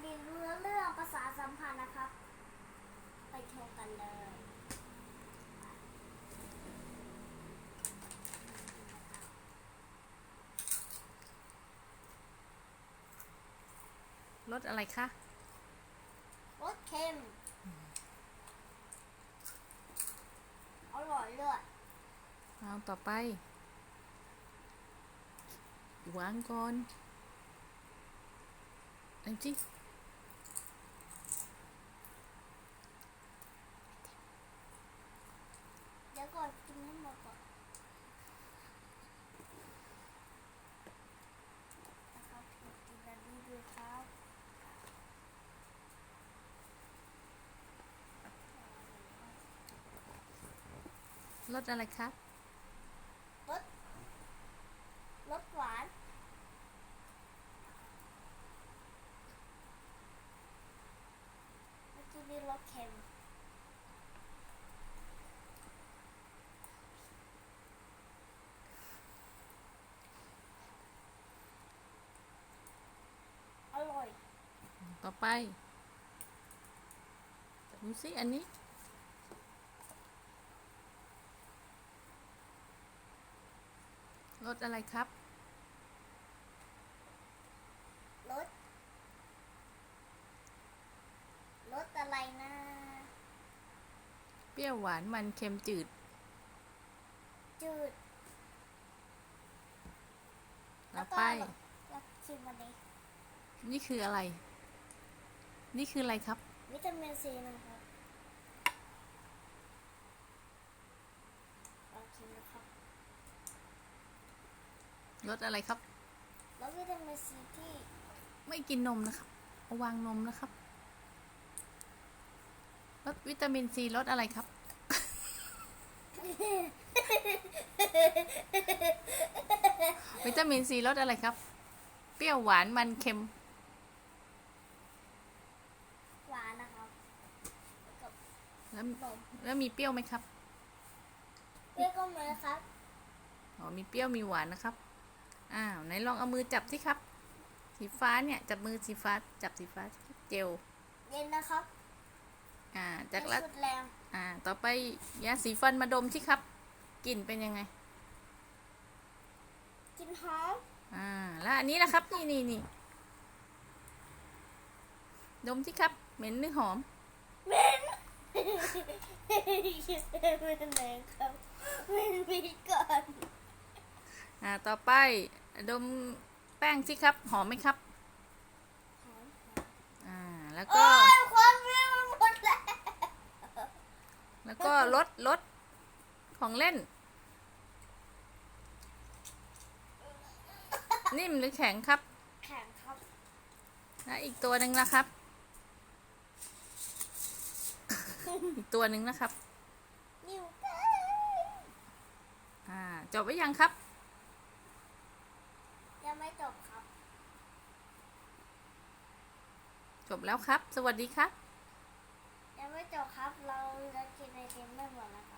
เรียนรู้เรื่องภาษาสัมพันธ์นะครับ ไปชมกันเลยรสอะไรคะรสเค็ม อร่อยเลยเอาต่อไปวางก่อนเอันจิ เดี๋ยวก่อนกินให้หมดก่อนนะครับกินแบบนี้ด้วยครับ รสอะไรคะรส รสหวาน เมื่อกี้นี่รสเค็ม อร่อย ต่อไป ดูสิอันนี้ รสอะไรครับรสรสอะไรนะ เปรี้ยวหวานมันเค็มจืด จืดต่อไป แล้วชิมวันนี้นี่คืออะไร นี่คืออะไรครับ วิตามินซีนะครับลองชิมนะครับ รสอะไรครับแล้ววิตามินซีที่ไม่กินนมนะครับเอาวางนมนะครับรสวิตามินซีรสอะไรครับวิตามินซีรสอะไรครับ เปรี้ยวหวานมันเค็ม หวานนะครับกับแล้วนมแล้วมีเปรี้ยวไหมครับ เปรี้ยวก็มีครับ อ๋อ มีเปรี้ยวมีหวานนะครับ อ้าวไหนลองเอามือจับสิครับ สีฟ้าเนี่ยจับมือสีฟ้าจับสีฟ้าสิเจลเย็นนะครับ อ่าจากไม่ละสุดแรงอ่า ต่อไปยาสีฟันมาดมสิครับกลิ่นเป็นยังไงกินหอมอ่าแล้วอันนี้นะครับนี่นี่นี่ดมสิครับ เหม็นหรือหอมเหม็นเป็นแรงครับเป็นมีก่อน อ่าต่อไปดมแป้งสิครับ หอมไหมครับหอมอ่าแล้วโอ้ก็ยความเปรี้ยวมันหมดแล้วแล้วก็รสรสของเล่น นิ่มหรือแข็งครับ แข็งครับ และอีกตัวหนึ่งนะครับ อีกตัวหนึ่งนะครับนิ้วเต้นอ่าจบไว้ยังครับยัง ไม่จบครับ จบแล้วครับ สวัสดีครับ ยังไม่จบครับ เราจะกินไอติมไม่หมดแล้วครับ